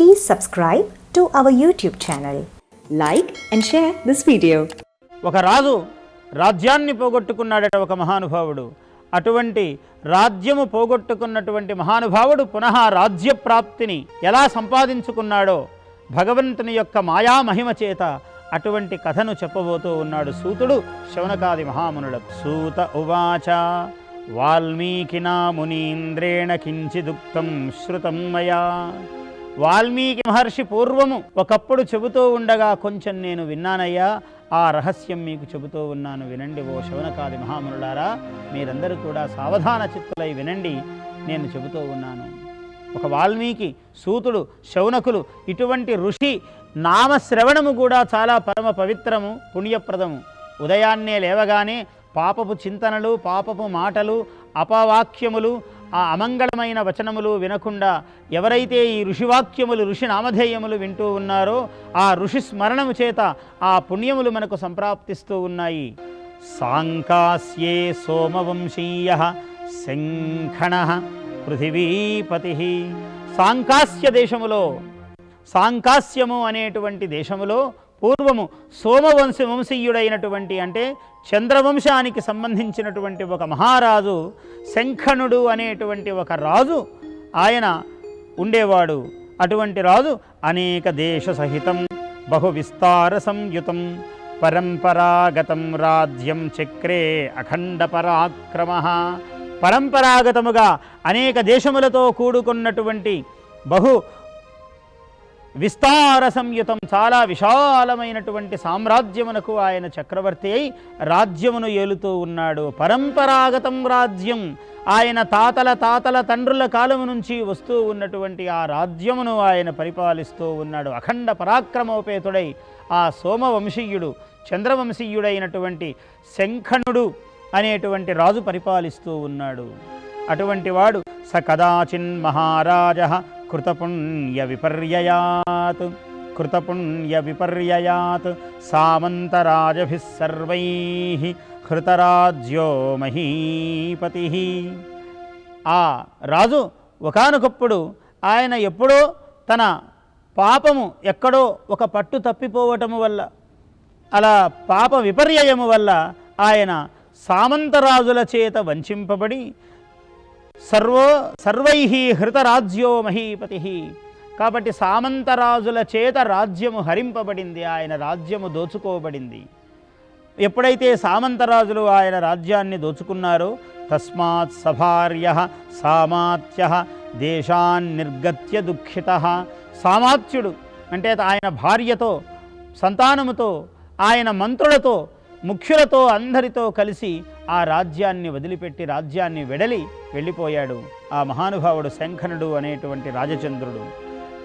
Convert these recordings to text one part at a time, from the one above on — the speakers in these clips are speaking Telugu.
Please subscribe to our YouTube channel. Like and share this video. ఒక రాజు రాజ్యాన్ని పోగొట్టుకున్నాడట ఒక మహానుభావుడు అటువంటి రాజ్యము పోగొట్టుకున్నటువంటి మహానుభావుడు పునః రాజ్యప్రాప్తిని ఎలా సంపాదించుకున్నాడో భగవంతుని యొక్క మాయామహిమ చేత అటువంటి కథను చెప్పబోతూ ఉన్నాడు సూతుడు శౌనకాది మహామునుడు సూత ఉవాచ వాల్మీకినా మునీంద్రేణ కించిదుక్తం శృతం మయా వాల్మీకి మహర్షి పూర్వము ఒకప్పుడు చెబుతూ ఉండగా కొంచెం నేను విన్నానయ్యా ఆ రహస్యం మీకు చెబుతూ ఉన్నాను. వినండి ఓ శవనకాది మహామునులారా మీరందరూ కూడా సావధాన చిత్తులై వినండి నేను చెబుతూ ఉన్నాను. ఒక వాల్మీకి సూతుడు శౌనకులు ఇటువంటి ఋషి నామశ్రవణము కూడా చాలా పరమ పవిత్రము పుణ్యప్రదము. ఉదయాన్నే లేవగానే పాపపు చింతనలు పాపపు మాటలు అపవాక్యములు ఆ అమంగళమైన వచనములు వినకుండా ఎవరైతే ఈ ఋషివాక్యములు ఋషి నామధేయములు వింటూ ఉన్నారో ఆ ఋషి స్మరణము చేత ఆ పుణ్యములు మనకు సంప్రాప్తిస్తూ ఉన్నాయి. సాంకాస్యే సోమవంశీయ శంఖణ పృథివీపతి. సాంకాస్య దేశములో సాంకాస్యము అనేటువంటి దేశములో పూర్వము సోమవంశ వంశీయుడైనటువంటి అంటే చంద్రవంశానికి సంబంధించినటువంటి ఒక మహారాజు శంఖనుడు అనేటువంటి ఒక రాజు ఆయన ఉండేవాడు. అటువంటి రాజు అనేక దేశ సహితం బహు విస్తార సంయుతం పరంపరాగతం రాజ్యం చక్రే అఖండ పరాక్రమ. పరంపరాగతముగా అనేక దేశములతో కూడుకున్నటువంటి బహు విస్తార సంయుతం చాలా విశాలమైనటువంటి సామ్రాజ్యమునకు ఆయన చక్రవర్తి అయి రాజ్యమును ఏలుతూ ఉన్నాడు. పరంపరాగతం రాజ్యం. ఆయన తాతల తాతల తండ్రుల కాలము నుంచి వస్తూ ఉన్నటువంటి ఆ రాజ్యమును ఆయన పరిపాలిస్తూ ఉన్నాడు. అఖండ పరాక్రమోపేతుడై ఆ సోమవంశీయుడు చంద్రవంశీయుడైనటువంటి శంఖనుడు అనేటువంటి రాజు పరిపాలిస్తూ ఉన్నాడు. అటువంటి వాడు స కదాచిన్ మహారాజ కృతపుణ్య విపర్యయాత్ కృతపుణ్య విపర్యయాత్ సామంతరాజభిः సర్వైः హృతరాజ్యో మహీపతి ఆ రాజు ఒకనొకప్పుడు ఆయన ఎప్పుడో తన పాపము ఎక్కడో ఒక పట్టు తప్పిపోవటము వల్ల అలా పాప విపర్యయము వల్ల ఆయన సామంతరాజుల చేత వంచింపబడి సర్వో సర్వై హృతరాజ్యో మహీపతి. కాబట్టి సామంతరాజుల చేత రాజ్యము హరింపబడింది ఆయన రాజ్యము దోచుకోబడింది. ఎప్పుడైతే సామంతరాజులు ఆయన రాజ్యాన్ని దోచుకున్నారో తస్మాత్ సభార్య సామాత్య దేశాన్ నిర్గత్య దుఃఖిత. సామాత్యుడు అంటే ఆయన భార్యతో సంతానముతో ఆయన మంత్రులతో ముఖ్యులతో అందరితో కలిసి ఆ రాజ్యాన్ని వదిలిపెట్టి రాజ్యాన్ని వెడలి వెళ్ళిపోయాడు ఆ మహానుభావుడు శంఖనుడు అనేటువంటి రాజచంద్రుడు.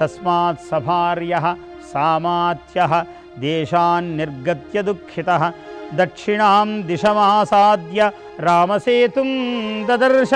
తస్మాత్ సభార్య సామాత్య దేశాన్ నిర్గత్య దుఃఖిత దక్షిణాం దిశమాసాద్య రామసేతుం దదర్శ.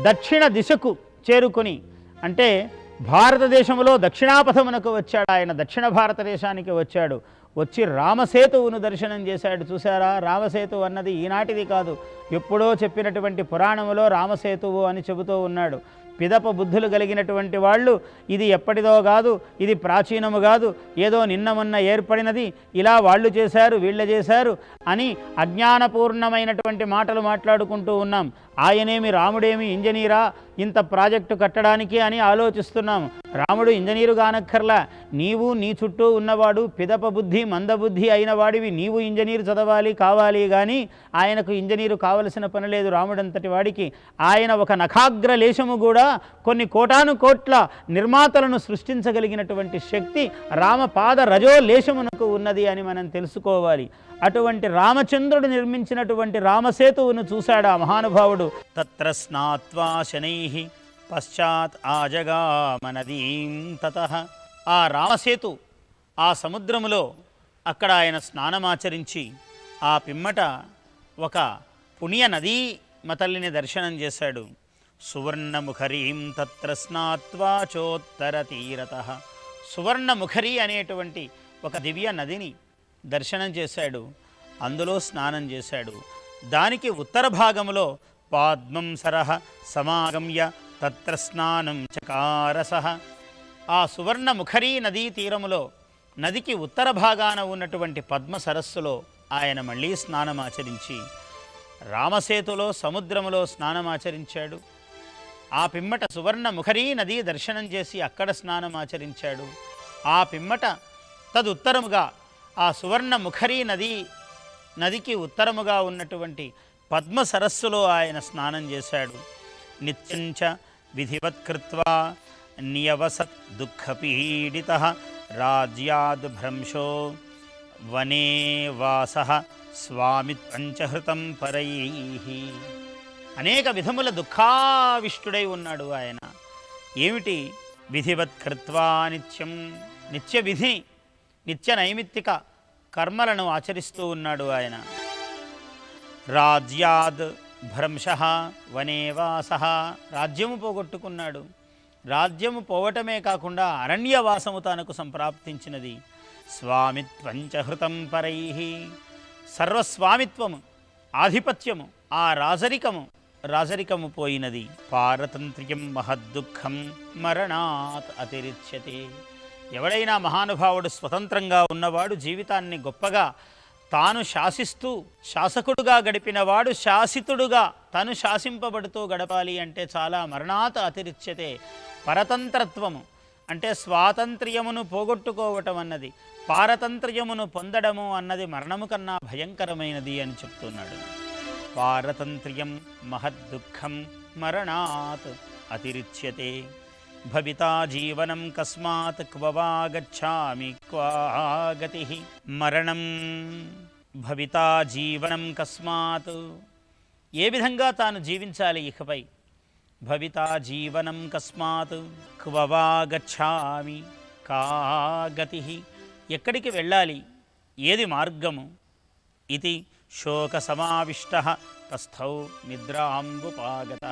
దక్షిణ దిశకు చేరుకొని అంటే భారతదేశంలో దక్షిణాపథమునకు వచ్చాడు ఆయన దక్షిణ భారతదేశానికి వచ్చాడు. వచ్చి రామసేతువును దర్శనం చేశాడు. చూసారా రామసేతువు అన్నది ఈనాటిది కాదు. ఎప్పుడో చెప్పినటువంటి పురాణములో రామసేతువు అని చెబుతూ ఉన్నాడు. పిదప బుద్ధులు కలిగినటువంటి వాళ్ళు ఇది ఎప్పటిదో కాదు ఇది ప్రాచీనము కాదు ఏదో నిన్న మొన్న ఏర్పడినది ఇలా వాళ్ళు చేశారు వీళ్ళు చేశారు అని అజ్ఞానపూర్ణమైనటువంటి మాటలు మాట్లాడుకుంటూ ఉన్నాం. ఆయనేమి రాముడేమి ఇంజనీరా? ఇంత ప్రాజెక్టు కట్టడానికి అని ఆలోచిస్తున్నాం రాముడు ఇంజనీరు కానక్కర్లా నీవు నీ చుట్టూ ఉన్నవాడు పిదప బుద్ధి మందబుద్ధి అయిన వాడివి నీవు ఇంజనీరు చదవాలి కావాలి కానీ ఆయనకు ఇంజనీరు కావలసిన పని లేదు రాముడంతటి వాడికి. ఆయన ఒక నఖాగ్ర లేశము కూడా కొన్ని కోటాను కోట్ల నిర్మాతలను సృష్టించగలిగినటువంటి శక్తి రామపాద రజో లేశమునకు ఉన్నది అని మనం తెలుసుకోవాలి. అటువంటి రామచంద్రుడు నిర్మించినటువంటి రామసేతువును చూశాడు ఆ మహానుభావుడు? తత్ర స్నాత్వా శనై పశ్చాత్ ఆజగామనదీం తత. ఆ రామసేతు ఆ సముద్రములో అక్కడ ఆయన స్నానమాచరించి ఆ పిమ్మట ఒక పుణ్య నదీ మతల్లిని దర్శనం చేశాడు. సువర్ణముఖరీం తత్ర స్నాత్వా చోత్తర తీరత. సువర్ణముఖరి అనేటువంటి ఒక దివ్య నదిని దర్శనం చేశాడు. అందులో స్నానం చేశాడు. దానికి ఉత్తర భాగములో పాద్మం సరహ సమాగమ్య తత్ర స్నానం చకారస. ఆ సువర్ణ ముఖరీ నదీ తీరములో నదికి ఉత్తర భాగాన ఉన్నటువంటి పద్మ సరస్సులో ఆయన మళ్ళీ స్నానమాచరించి రామసేతులో సముద్రములో స్నానమాచరించాడు. ఆ పిమ్మట సువర్ణ ముఖరీ నది దర్శనం చేసి అక్కడ స్నానమాచరించాడు. ఆ పిమ్మట తదుత్తరముగా ఆ సువర్ణ ముఖరీ నది నదికి ఉత్తరముగా ఉన్నటువంటి పద్మ సరస్సులో ఆయన స్నానం చేశాడు. నిత్యంచ విధివత్కృత్వా నియవసత్ దుఃఖపీడిత రాజ్యాద్ భ్రంశో వనే వాస స్వామి పంచహృతం పరై అనేక విధముల దుఃఖావిష్టుడై ఉన్నాడు ఆయన. ఏమిటి? విధివత్కృత్వా నిత్యం నిత్య విధి నిత్య నైమిత్తిక కర్మలను ఆచరిస్తూ ఉన్నాడు ఆయన. రాజ్యాద్ భ్రంశ వనేవాస రాజ్యము పోగొట్టుకున్నాడు. రాజ్యము పోవటమే కాకుండా అరణ్యవాసము తనకు సంప్రాప్తించినది. స్వామిత్వంచహృతం పరై. సర్వస్వామిత్వము ఆధిపత్యము ఆ రాజరికము రాజరికము పోయినది. పారతంత్ర్యం మహద్దుఃఖం మరణాత్ అతిరిచ్యతే. ఎవడైనా మహానుభావుడు స్వతంత్రంగా ఉన్నవాడు జీవితాన్ని గొప్పగా తాను శాసిస్తూ శాసకుడుగా గడిపినవాడు శాసితుడుగా తను శాసింపబడుతూ గడపాలి అంటే చాలా మరణాత అతిరిచ్యతే పరతంత్రత్వము. అంటే స్వాతంత్ర్యమును పోగొట్టుకోవటం అన్నది పారతంత్ర్యమును పొందడము అన్నది మరణము కన్నా భయంకరమైనది అని చెప్తున్నాడు. పారతంత్ర్యం మహద్దుఃఖం మరణాత్ అతిరిచ్యతే భవితా జీవనం కస్మాత్ క్వవా గచ్చామి క్వా మరణం భవితా జీవనం కస్మాత్ ఏ విధంగా తాను జీవించాలి ఇకపై? భవితా జీవనం కస్మాత్ క్వవా గచ్చామి కా ఎక్కడికి వెళ్ళాలి? ఏది మార్గము? ఇది శోక సమావిష్ట తస్థౌ నిద్రాంబుపాగత।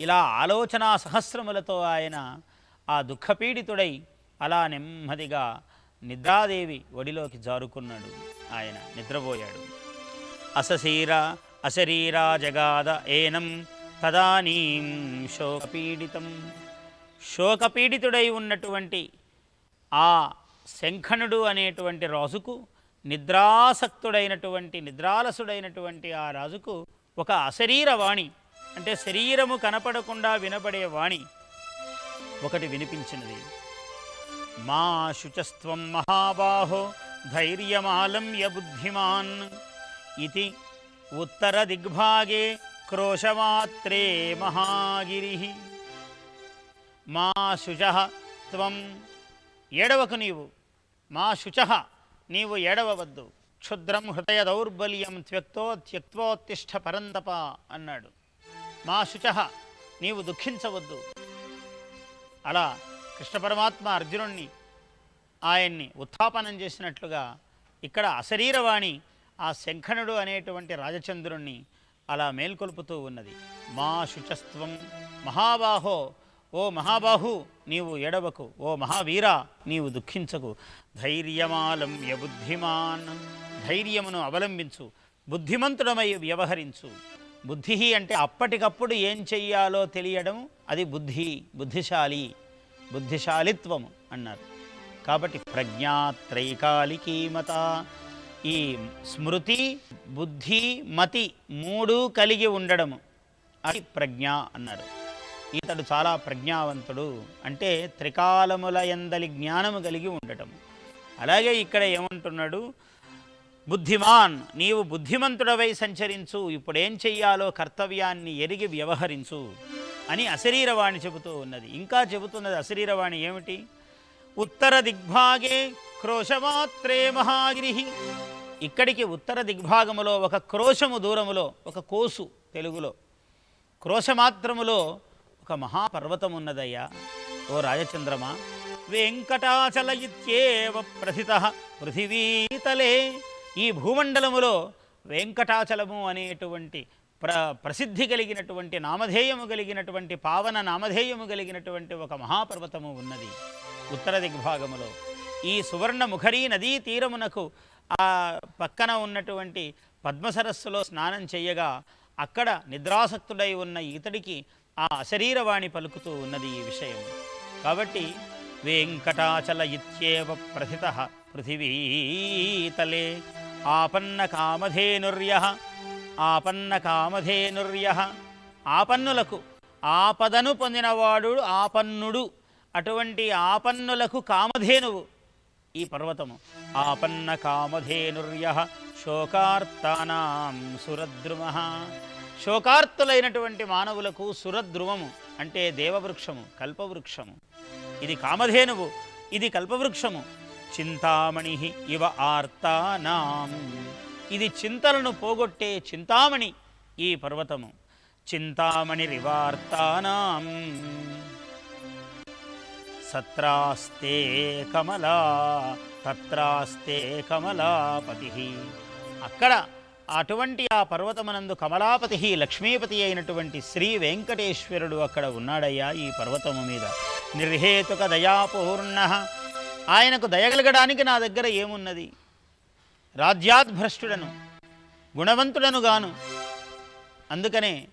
ఇలా ఆలోచనా సహస్రములతో ఆయన ఆ దుఃఖపీడితుడై అలా నెమ్మదిగా నిద్రాదేవి ఒడిలోకి జారుకున్నాడు. ఆయన నిద్రపోయాడు. అసశీర అశరీరా జగాద ఏనం తదానీం శోకపీడితం. శోకపీడితుడై ఉన్నటువంటి ఆ శంఖనుడు అనేటువంటి రాజుకు నిద్రాసక్తుడైనటువంటి నిద్రాలసుడైనటువంటి ఆ రాజుకు ఒక అశరీరవాణి అంటే శరీరము కనపడకుండా వినపడే వాణి ఒకటి వినిపించినది. మా శుచస్త్వం మహాబాహో ధైర్యమాలంయ బుద్ధిమాన్ ఇది ఉత్తర దిగ్భాగే క్రోశమాత్రే మహాగిరి. మా శుచ త్వం ఏడవకు నీవు. మా శుచ నీవు ఏడవవద్దు. క్షుద్రం హృదయ దౌర్బల్యం త్యక్తో త్యక్తోత్తిష్ట పరంతప అన్నాడు. మా శుచ నీవు దుఃఖించవద్దు. అలా కృష్ణ పరమాత్మ అర్జునుణ్ణి ఆయన్ని ఉత్థాపనం చేసినట్లుగా ఇక్కడ అశరీరవాణి ఆ శంఖనుడు అనేటువంటి రాజచంద్రుణ్ణి అలా మేల్కొల్పుతూ ఉన్నది. మా శుచస్త్వం మహాబాహో ఓ మహాబాహు నీవు ఎడవకు ఓ మహావీర నీవు దుఃఖించకు. ధైర్యమాలంబ్య బుద్ధిమాన్ ధైర్యమును అవలంబించు బుద్ధిమంతుడమై వ్యవహరించు. బుద్ధి అంటే అప్పటికప్పుడు ఏం చెయ్యాలో తెలియడం అది బుద్ధి బుద్ధిశాలి బుద్ధిశాలిత్వము అన్నారు. కాబట్టి ప్రజ్ఞాత్రైకాలికీ మత. ఈ స్మృతి బుద్ధి మతి మూడు కలిగి ఉండడము. అది ప్రజ్ఞ అన్నారు. ఇతడు చాలా ప్రజ్ఞావంతుడు అంటే త్రికాలముల ఎందలి జ్ఞానము కలిగి ఉండటము. అలాగే ఇక్కడ ఏమంటున్నాడు? బుద్ధిమాన్ నీవు బుద్ధిమంతుడవై సంచరించు ఇప్పుడేం చెయ్యాలో కర్తవ్యాన్ని ఎరిగి వ్యవహరించు అని అశరీరవాణి చెబుతూ ఉన్నది. ఇంకా చెబుతున్నది అశరీరవాణి ఏమిటి? ఉత్తర దిగ్భాగే క్రోశమాత్రే మహాగిరి ఇక్కడికి ఉత్తర దిగ్భాగములో ఒక క్రోశము దూరములో ఒక కోసు తెలుగులో. క్రోశమాత్రములో ఒక మహాపర్వతం ఉన్నదయ్యా ఓ రాజచంద్రమా వెంకటాచల ఇత్యేవ ప్రథిత పృథివీతలే ఈ భూమండలములో వెంకటాచలము అనేటువంటి ప్ర ప్రసిద్ధి కలిగినటువంటి నామధేయము కలిగినటువంటి పావన నామధేయము కలిగినటువంటి ఒక మహాపర్వతము ఉన్నది ఉత్తర దిగ్భాగములో. ఈ సువర్ణ ముఖరీ నదీ తీరమునకు ఆ పక్కన ఉన్నటువంటి పద్మసరస్సులో స్నానం చేయగా అక్కడ నిద్రాసక్తుడై ఉన్న ఇతడికి ఆ అశరీరవాణి పలుకుతూ ఉన్నది ఈ విషయం. కాబట్టి వెంకటాచల ఇత్యేవ ప్రథిత పృథివీతలే ఆపన్న కామధేనుర్య ఆపన్న కామధేనుర్య ఆపన్నులకు ఆపదను పొందినవాడు ఆపన్నుడు. అటువంటి ఆపన్నులకు కామధేనువు. ఈ పర్వతము. ఆపన్న కామధేనుర్య శోకార్తానాం సురద్రుమ. శోకార్తులైనటువంటి మానవులకు సురద్రువము అంటే దేవవృక్షము కల్పవృక్షము. ఇది కామధేనువు. ఇది కల్పవృక్షము. చింతామణి ఇవ ఆర్తానాం. ఇది చింతలను పోగొట్టే చింతామణి ఈ పర్వతము. చింతామణి రివార్తానాం సత్రాస్తే కమలా తత్రాస్తే కమలాపతి. అక్కడ అటువంటి ఆ పర్వతమనందు కమలాపతి లక్ష్మీపతి అయినటువంటి శ్రీ వెంకటేశ్వరుడు అక్కడ ఉన్నాడయ్యా ఈ పర్వతము మీద. నిర్హేతుక దయాపూర్ణ ఆయనకు దయగలగడానికి నా దగ్గర ఏమున్నది? రాజ్యాద్భ్రష్టుడను గుణవంతుడను గాను. అందుకనే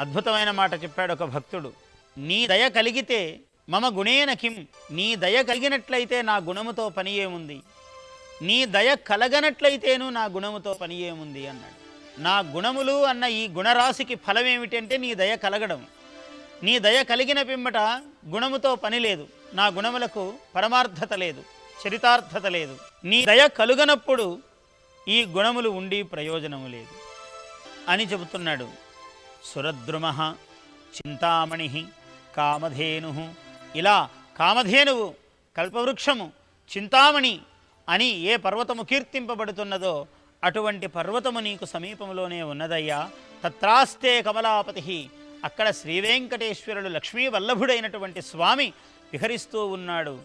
అద్భుతమైన మాట చెప్పాడు ఒక భక్తుడు. నీ దయ కలిగితే మమ గుణేన కిం? నీ దయ కలిగినట్లయితే నా గుణముతో పని ఏముంది? నీ దయ కలగనట్లయితేను నా గుణముతో పని ఏముంది? అన్నాడు. నా గుణములు అన్న ఈ గుణరాశికి ఫలం ఏమిటంటే నీ దయ కలగడం. నీ దయ కలిగిన పిమ్మట గుణముతో పని లేదు. నా గుణములకు పరమార్థత లేదు చరితార్థత లేదు. నీ దయ కలుగనప్పుడు ఈ గుణములు ఉండి ప్రయోజనము లేదు. అని చెబుతున్నాడు సురద్రుమ చింతామణి కామధేను. ఇలా కామధేనువు కల్పవృక్షము చింతామణి అని ఏ పర్వతము కీర్తింపబడుతున్నదో అటువంటి పర్వతము నీకు సమీపంలోనే ఉన్నదయ్యా. తత్రాస్తే కమలాపతి. అక్కడ శ్రీవేంకటేశ్వరుడు లక్ష్మీ వల్లభుడైనటువంటి స్వామి విహరిస్తూ ఉన్నాడు.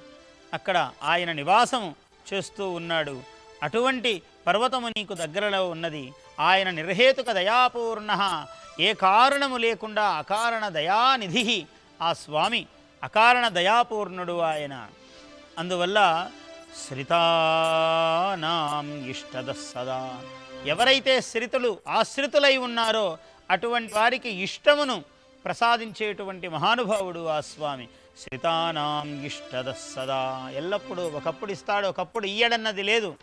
అక్కడ ఆయన నివాసము చేస్తూ ఉన్నాడు. అటువంటి పర్వతము నీకు దగ్గరలో ఉన్నది. ఆయన నిర్హేతుక దయాపూర్ణ. ఏ కారణము లేకుండా అకారణ దయానిధి ఆ స్వామి అకారణ దయాపూర్ణుడు ఆయన. అందువల్ల శ్రితానాం ఇష్టద సదా ఎవరైతే శ్రితులు ఆశ్రితులై ఉన్నారో అటువంటి వారికి ఇష్టమును ప్రసాదించేటువంటి మహానుభావుడు ఆ స్వామి. శ్రితానాం ఇష్టద సదా. ఎల్లప్పుడూ ఒకప్పుడు ఇస్తాడు ఒకప్పుడు ఇయ్యడన్నది లేదు.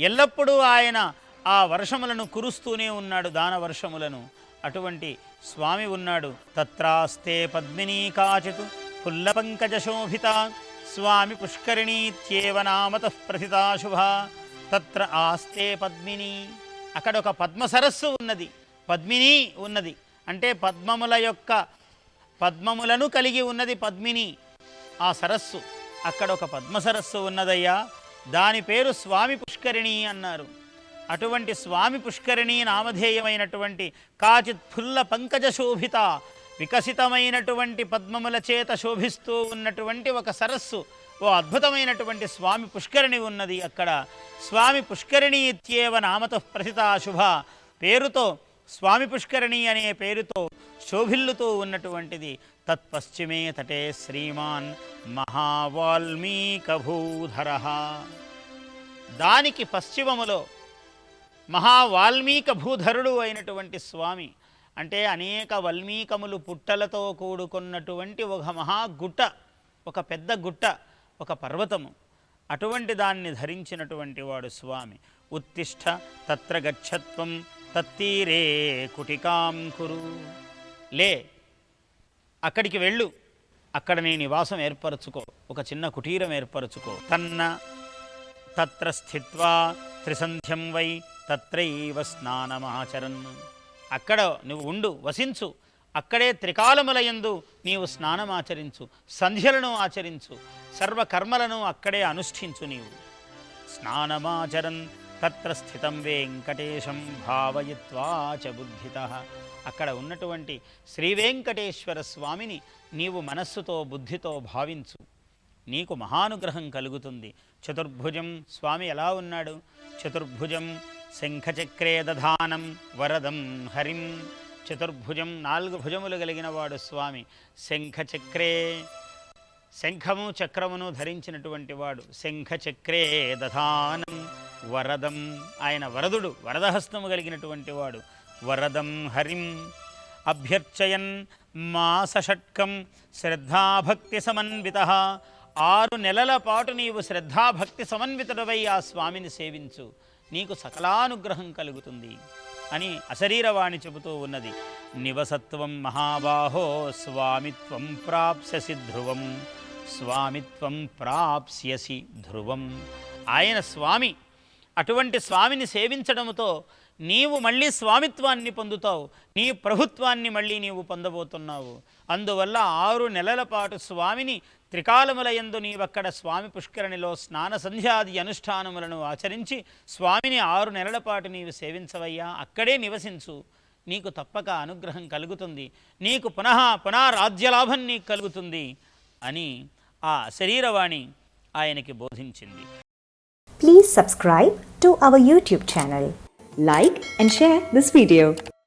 ఎల్లప్పుడూ ఆయన ఆ వర్షములను కురుస్తూనే ఉన్నాడు దాన వర్షములను. అటువంటి స్వామి ఉన్నాడు. తత్రాస్తే పద్మినీ కాచిత్ పుల్ల పంకజ శోభిత. స్వామి పుష్కరిణీత్యేవ నామత ప్రథితా శుభ తత్ర ఆస్తే పద్మిని. అక్కడ ఒక పద్మ సరస్సు ఉన్నది. పద్మిని ఉన్నది. అంటే పద్మముల యొక్క పద్మములను కలిగి ఉన్నది పద్మిని ఆ సరస్సు. అక్కడ ఒక పద్మ సరస్సు ఉన్నదయ్యా. దాని పేరు స్వామి పుష్కరిణి అన్నారు. అటువంటి స్వామి పుష్కరిణి నామధేయమైనటువంటి కాచిత్ ఫుల్ల పంకజ శోభిత వికసితమైనటువంటి పద్మముల చేత శోభిస్తూ ఉన్నటువంటి ఒక సరస్సు ఓ అద్భుతమైనటువంటి స్వామి పుష్కరిణి ఉన్నది అక్కడ. స్వామి పుష్కరిణి ఇత్యేవ నామత ప్రసిత శుభ పేరుతో స్వామి పుష్కరిణి అనే పేరుతో శోభిల్లుతూ ఉన్నటువంటిది. తత్పశ్చిమే తటే శ్రీమాన్ మహావాల్మీకభూధర. దానికి పశ్చిమములో మహావాల్మీక భూధరుడు అయినటువంటి స్వామి అంటే అనేక వల్మీకములు పుట్టలతో కూడుకున్నటువంటి ఒక మహాగుట్ట ఒక పెద్ద గుట్ట ఒక పర్వతము. అటువంటి దాన్ని ధరించినటువంటి వాడు స్వామి. ఉత్తిష్ట తత్ర గచ్చత్వం తత్తీరే కుటికాం కురు. లే అక్కడికి వెళ్ళు. అక్కడ నీ నివాసం ఏర్పరచుకో. ఒక చిన్న కుటీరం ఏర్పరచుకో. తన్న తత్ర స్థిత్వా త్రిసంధ్యం వై తత్రైవ స్నానమాచరన్. అక్కడ నువ్వు ఉండు వసించు. అక్కడే త్రికాలములయందు నీవు స్నానమాచరించు సంధ్యలను ఆచరించు సర్వకర్మలను అక్కడే అనుష్ఠించు నీవు. స్నానమాచరన్ తత్ర స్థితం వెంకటేశం భావయిత్వా చ బుద్ధిత. అక్కడ ఉన్నటువంటి శ్రీ వెంకటేశ్వర స్వామిని నీవు మనస్సుతో బుద్ధితో భావించు. నీకు మహానుగ్రహం కలుగుతుంది. చతుర్భుజం స్వామి ఎలా ఉన్నాడు? చతుర్భుజం శంఖచక్రే దధానం వరదం హరిం. చతుర్భుజం నాలుగు భుజములు కలిగిన వాడు స్వామి. శంఖచక్రే శంఖము చక్రమును ధరించినటువంటి వాడు శంఖచక్రే దధానం వరదం. ఆయన వరదుడు వరదహస్తము కలిగినటువంటి వాడు వరదం హరిం అభ్యర్చయన్ మాసషట్కం శ్రద్ధాభక్తి సమన్విత. ఆరు నెలల పాటు నీవు శ్రద్ధాభక్తి సమన్వితుడవై ఆ స్వామిని సేవించు. నీకు సకలానుగ్రహం కలుగుతుంది అని అశరీరవాణి చెబుతూ ఉన్నది. నివసత్వం మహాబాహో స్వామిత్వం ప్రాప్స్యసి ధ్రువం. స్వామిత్వం ప్రాప్స్యసి ధ్రువం. ఆయన స్వామి అటువంటి స్వామిని సేవించడముతో నీవు మళ్ళీ స్వామిత్వాన్ని పొందుతావు. నీ ప్రభుత్వాన్ని మళ్ళీ నీవు పొందబోతున్నావు. అందువల్ల ఆరు నెలల పాటు స్వామిని త్రికాలములయందు నీవక్కడ స్వామి పుష్కరణిలో స్నాన సంధ్యాది అనుష్ఠానములను ఆచరించి స్వామిని ఆరు నెలల పాటు నీవు సేవించవయ్యా. అక్కడే నివసించు. నీకు తప్పక అనుగ్రహం కలుగుతుంది. నీకు పునః పునరాజ్యలాభం నీకు కలుగుతుంది అని ఆ శరీరవాణి ఆయనకి బోధించింది Please subscribe to our YouTube channel. Like and share this video.